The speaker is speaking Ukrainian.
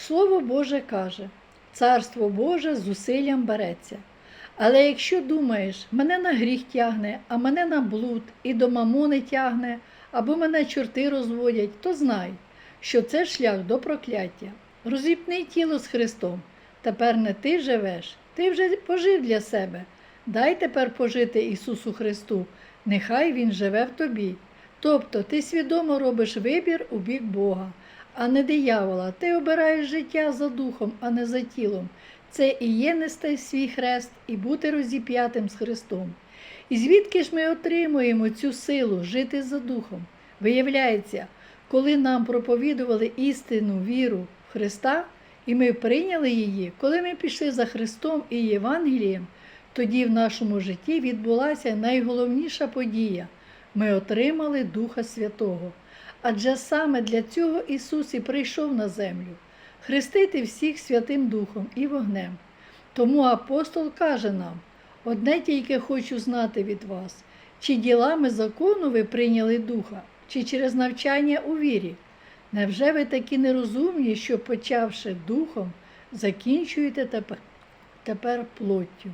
Слово Боже каже, Царство Боже з зусиллям береться. Але якщо думаєш, мене на гріх тягне, а мене на блуд і до мамони тягне, або мене чорти розводять, то знай, що це шлях до прокляття. Розіпни тіло з Христом. Тепер не ти живеш, ти вже пожив для себе. Дай тепер пожити Ісусу Христу, нехай Він живе в тобі. Тобто ти свідомо робиш вибір у бік Бога, а не диявола. Ти обираєш життя за духом, а не за тілом. Це і є нести свій хрест і бути розіп'ятим з Христом. І звідки ж ми отримуємо цю силу жити за духом? Виявляється, коли нам проповідували істину віру в Христа, і ми прийняли її, коли ми пішли за Христом і Євангелієм, тоді в нашому житті відбулася найголовніша подія. Ми отримали Духа Святого. Адже саме для цього Ісус і прийшов на землю хрестити всіх Святим Духом і вогнем. Тому апостол каже нам: одне тільки хочу знати від вас, чи ділами закону ви прийняли Духа, чи через навчання у вірі. Невже ви такі нерозумні, що, почавши духом, закінчуєте тепер, плоттю?